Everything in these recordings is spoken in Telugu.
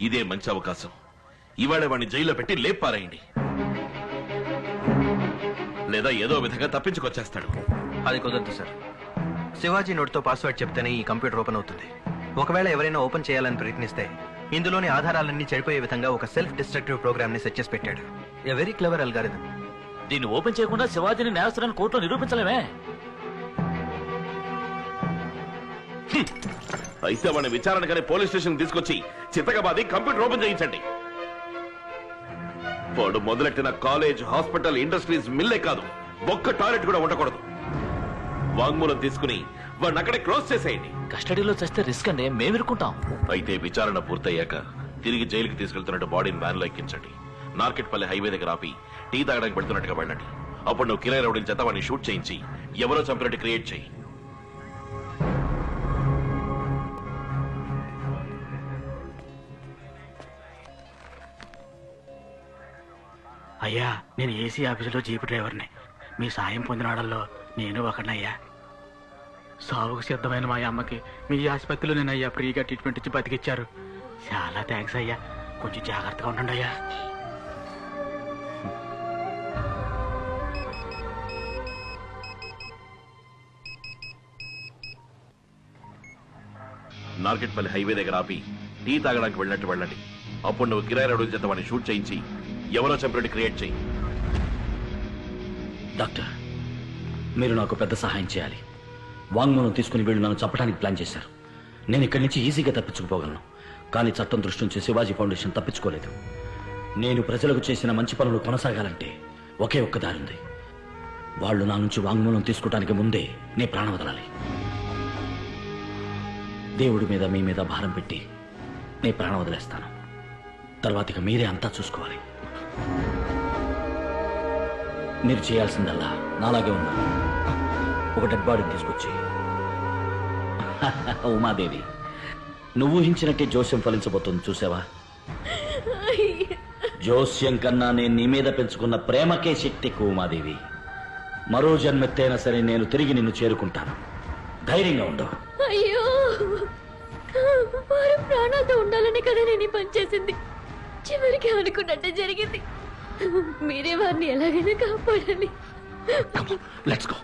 ఇదే మంచి అవకాశం. ఇవాళ వాడిని జైల్లో పెట్టి లేపారాయండి. లేదా ఏదో విధంగా తప్పించుకొచ్చేస్తాడు. అది కుదరదు సార్. శివాజీ నోట్తో పాస్వర్డ్ చెప్తేనే ఈ కంప్యూటర్ ఓపెన్ అవుతుంది. ఒకవేళ ఎవరైనా ఓపెన్ చేయాలని ప్రయత్నిస్తే ఇందులోని ఆధారాలన్నీ చెడిపోయే విధంగా ఒక సెల్ఫ్ డిస్ట్రక్టివ్ ప్రోగ్రామ్ని సెట్ చేసి పెట్టాడు. A very clever algorithm. దీన్ని ఓపెన్ చేయకుండా శివాజీని నేరస్తులను కోర్టులో నిరూపించలేమే. అయితే వాడిని విచారణకని పోలీస్ స్టేషన్ తీసుకొచ్చి చిత్తగబాది కంప్యూటర్ ఓపెన్ చేయించండి. వాడు మొదలెట్టిన కాలేజ్ హాస్పిటల్ ఇండస్ట్రీస్ మిల్లే కాదు. ఒక్క టాయిలెట్ కూడా ఉండకూడదు. వాంగ్మూలం తీసుకుని వాడిని అక్కడే క్లోజ్ చేసేయండి. కస్టడీలో చస్తే రిస్క్ అండి. మేము ఇరుక్కుంటాం. అయితే విచారణ పూర్తయ్యాక తిరిగి జైలుకి తీసుకెళ్తున్నట్టు బాడీని వ్యాన్లో ఎక్కించండి. నార్కెట్పల్లి హైవే దగ్గర ఆపి టీ తాగడానికి పెడుతున్నట్టుగా వెళ్ళండి. అప్పుడు నువ్వు కిరాయి రౌడీల చేత వాడిని షూట్ చేయించి ఎవరో చంపినట్టు క్రియేట్ చేయి. అయ్యా నేను ఏసీ ఆఫీసులో జీపు డ్రైవర్ని. మీ సాయం పొందిన వాళ్ళల్లో నేను ఒకనయ్యా సాగుకు సిద్ధమైన మా అమ్మకి మీ ఆసుపత్రిలో నేను అయ్యా ఫ్రీగా ట్రీట్మెంట్ ఇచ్చి బతికిచ్చారు. చాలా థ్యాంక్స్ అయ్యా. కొంచెం జాగ్రత్తగా ఉండండి అయ్యా. నార్కెట్పల్లి హైవే దగ్గర ఆపి టీ తాగడానికి వెళ్ళినట్టు వెళ్ళండి. అప్పుడు నువ్వు కిరాయి రౌడీల చేత వాడిని షూట్ చేయించి ఎవరో చంపినట్టు క్రియేట్ చేయి. డాక్టర్ మీరు నాకు పెద్ద సహాయం చేయాలి. వాంగ్మూలం తీసుకుని వీళ్ళు నన్ను చంపడానికి ప్లాన్ చేశారు. నేను ఇక్కడి నుంచి ఈజీగా తప్పించుకుపోగలను. కానీ చట్టం దృష్టి నుంచి శివాజీ ఫౌండేషన్ తప్పించుకోలేదు. నేను ప్రజలకు చేసిన మంచి పనులు కొనసాగాలంటే ఒకే ఒక్క దారి ఉంది. వాళ్ళు నా నుంచి వాంగ్మూలం తీసుకోవడానికి ముందే నీ ప్రాణం వదలాలి. దేవుడి మీద మీ మీద భారం పెట్టి నీ ప్రాణం వదిలేస్తాను. తర్వాత ఇక మీరే అంతా చూసుకోవాలి. మీరు చేయాల్సిందల్లా నాలాగే ఉన్నా. ఒక డెడ్ బాడీని తీసుకొచ్చి. ఉమాదేవి నువ్వు ఊహించినట్టే జోస్యం ఫలించబోతుంది చూసావా? జోస్యం కన్నా నేను నీ మీద పెంచుకున్న ప్రేమకే శక్తి ఉమాదేవి. మరో జన్మెత్తైనా సరే నేను తిరిగి నిన్ను చేరుకుంటాను. ధైర్యంగా ఉండవు అయ్యో వారు ప్రాణాలతో ఉండాలని కదా నేను పనిచేసింది పని చేసింది. చివరికి అనుకున్నట్టే జరిగింది. మీరే వారిని ఎలాగైనా కాపాడాలి లెట్స్ గో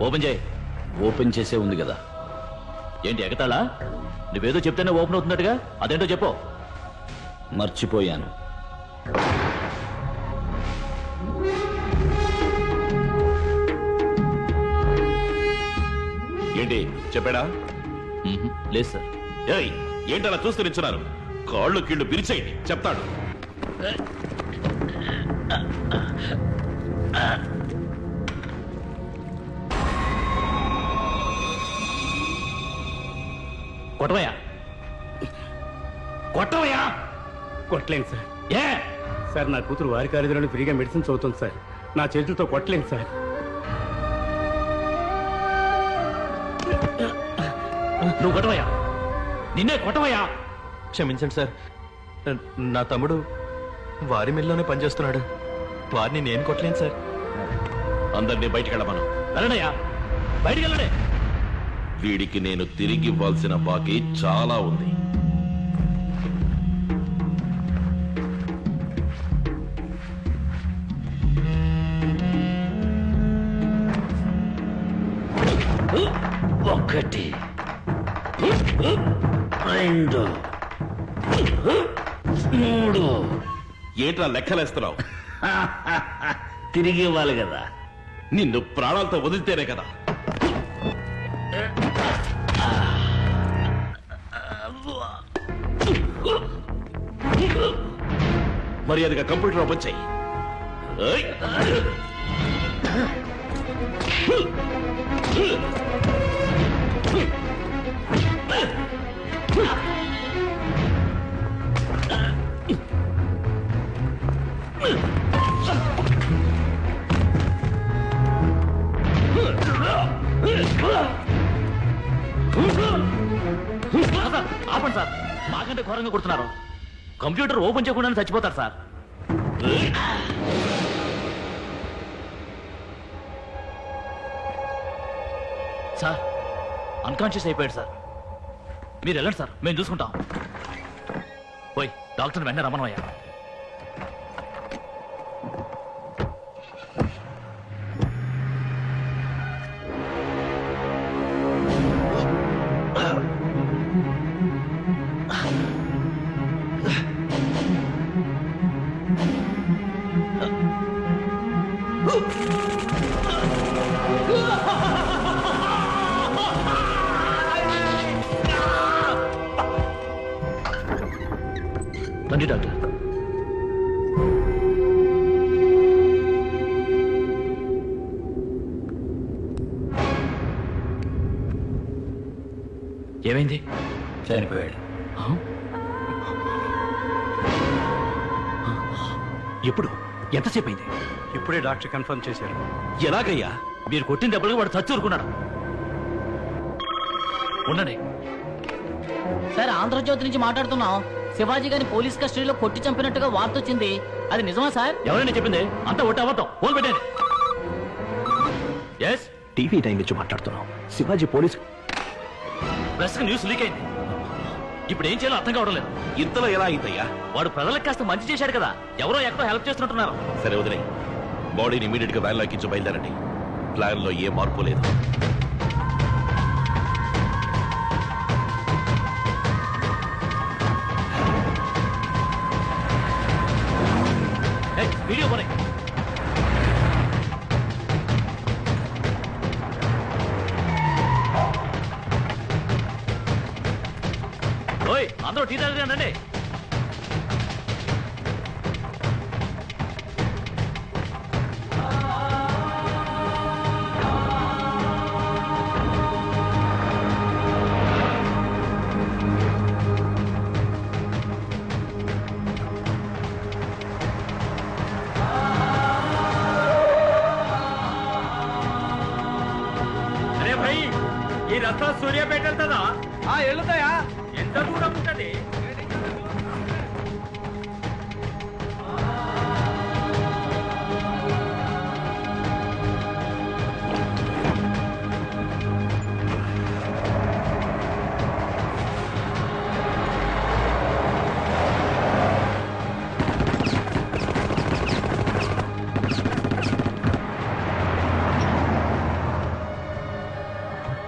ఓపెన్ చేయి. ఓపెన్ చేసే ఉంది కదా. ఏంటి ఎగతాళా? నువ్వేదో చెప్తేనే ఓపెన్ అవుతున్నట్టుగా అదేంటో చెప్పు. మర్చిపోయాను. ఏంటి? చెప్పాడా? మ్మ్హ్. లేదు సార్. ఏయ్ ఏంటలా చూస్తూ నిల్చున్నారు? కాళ్ళు కీళ్ళు పిరిచేయండి చెప్తాడు. కొట్టవయ్యా. కొట్టవయ్యా. కొట్టలేను సార్. ఏ? సార్ నా కూతురు వారి కాలేజీలోనే ఫ్రీగా మెడిసిన్స్ అవుతుంది సార్. నా చేతులతో కొట్టలేను సార్. నువ్వు కొట్టవయ్యా. నిన్నే కొట్టవయ్యా. క్షమించండి సార్. నా తమ్ముడు వారి మిల్లోనే పనిచేస్తున్నాడు. వారిని నేను కొట్టలేను సార్. అందరినీ బయటికి వెళ్ళమను. వెళ్ళడయ్యా బయటికి వెళ్ళడే. వీడికి నేను తిరిగి ఇవ్వాల్సిన బాకీ చాలా ఉంది. ఒకటి. రెండు. మూడు. ఏంట్రా లెక్కలేస్తున్నావు? తిరిగి ఇవ్వాలి కదా. నిన్ను ప్రాణాలతో వదిలితేనే కదా. మర్యాదగా కంప్యూటర్ ఓపెన్ చెయ్యి సార్, ఆపండి సార్. మాకంటే ఘోరంగా కొడుతున్నారు. కంప్యూటర్ ఓపెన్ చేయకుండా చచ్చిపోతారు సార్. సార్ అన్కాన్షియస్ అయిపోయాడు సార్. మీరు వెళ్ళండి సార్ మేము చూసుకుంటాం. పోయి డాక్టర్ వెంటనే రమణమయ్యా ఏమైంది? చనిపోయాడు? ఎప్పుడు? ఎంతసేపు అయింది ఇప్పుడే డాక్టర్ కన్ఫర్మ్ చేశారు. ఎలాగయ్యా? మీరు కొట్టిన దెబ్బలకు వాడు చచ్చి ఊరుకున్నాడు. ఉండండి. సార్ ఆంధ్రజ్యోతి నుంచి మాట్లాడుతున్నాం. శివాజీ గారిని పోలీస్ కస్టడీలో కొట్టి చంపినట్టుగా వార్త వచ్చింది. అది నిజమా సార్? ఎవరైనా చెప్పింది? అంతా ఒట్టి అబద్ధం. ఫోన్ పెట్టండి. ఎస్ టీవీ టైం నుంచి మాట్లాడుతున్నాం. Shivaji police press news leak అయింది. ఇప్పుడు ఏం చేయాలో అర్థం కావడం లేదు. ఇంతలో ఎలా అయిందయ్యా? వాడు ప్రజలకు కాస్త మంచి చేశాడు కదా. ఎవరో ఎక్కడో హెల్ప్ చేస్తున్నట్టున్నారు. సరే వదిలే బాడీని ఇమీడియట్గా వ్యాన్ ఎక్కించి బయలుదేరండి. ప్లాన్లో ఏ మార్పు లేదు. ఓయ్ అందరూ టీ తాగండి రండి అరే భయ్ ఈ రథం సూర్యాపేట వెళ్తుందా? వెళ్తాయా ఎంత దూరం ఉంటది?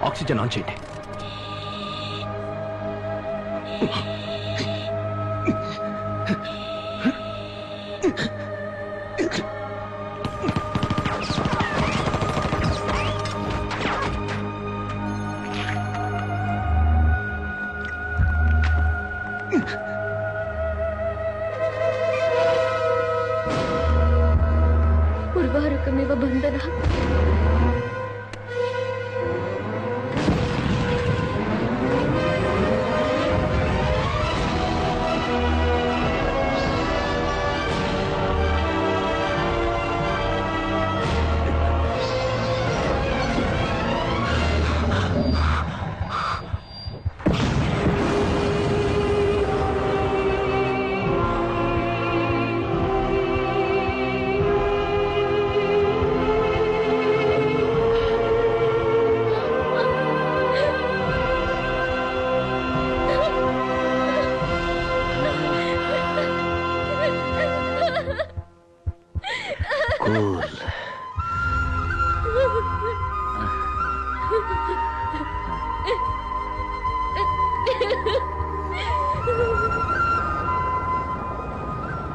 ఆక్సిజన్ ఆన్ చేయండి. బంధన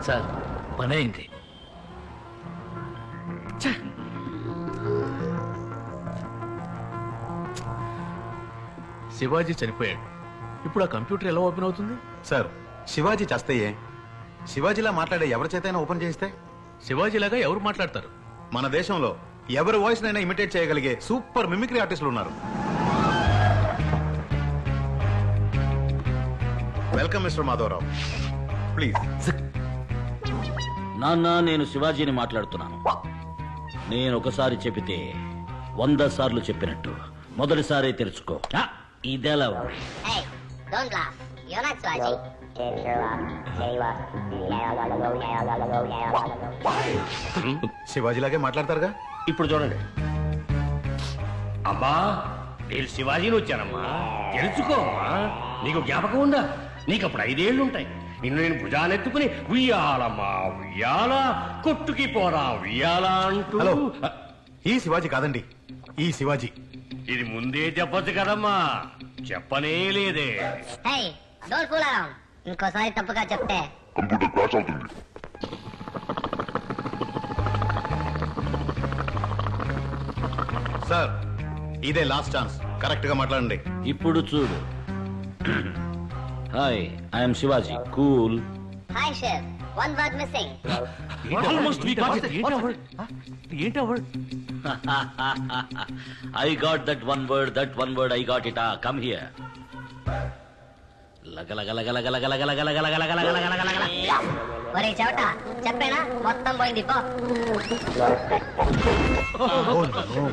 సార్ పని అయింది శివాజీ చనిపోయాడు. ఇప్పుడు ఆ కంప్యూటర్ ఎలా ఓపెన్ అవుతుంది? సార్ శివాజీ చస్తయ్యే. శివాజీలా మాట్లాడే ఎవరి చేతైనా ఓపెన్ చేస్తే శివాజీలాగా ఎవరు మాట్లాడతారు? మన దేశంలో ఎవరి వాయిస్ నైనా ఇమిటేట్ చేయగలిగే సూపర్ మిమిక్రీ ఆర్టిస్టులు ఉన్నారు. వెల్కమ్ మిస్టర్ మాధవరావు ప్లీజ్ నాన్న నేను శివాజీని మాట్లాడుతున్నాను. నేను ఒకసారి చెబితే వంద సార్లు చెప్పినట్టు. మొదటిసారి తెరుచుకో ఆ, ఇదెలా ఉంది? Hey, don't laugh. You're not Swaji. శివాజీలాగే మాట్లాడతారుగా? ఇప్పుడు చూడండి. అమ్మా నేను శివాజీని వచ్చానమ్మా. తెలుసుకోమ్మా నీకు జ్ఞాపకం ఉందా? నీకు అప్పుడు ఐదేళ్ళు ఉంటాయి నిన్ను నేను భుజానెత్తుకుని ఉయ్యాలమ్మా ఉయ్యాల కొట్టుకి పోరా ఉయ్యాల అంటూ. హలో. ఈ శివాజీ కాదండి. ఈ శివాజీ. ఇది ముందే చెప్పొచ్చు కదమ్మా. చెప్పనే లేదే. Hey, don't fool around. ఇంకోసారి తప్పుగా చెప్తే. సార్ ఇదే లాస్ట్ ఛాన్స్ కరెక్ట్గా మాట్లాడండి. ఇప్పుడు చూడు. Hi I'm Shivaji cool hi share one word missing I got that one word that one word I got it come here ఒరే చెవట చెప్పేనా మొత్తం పోయింది పో Oh.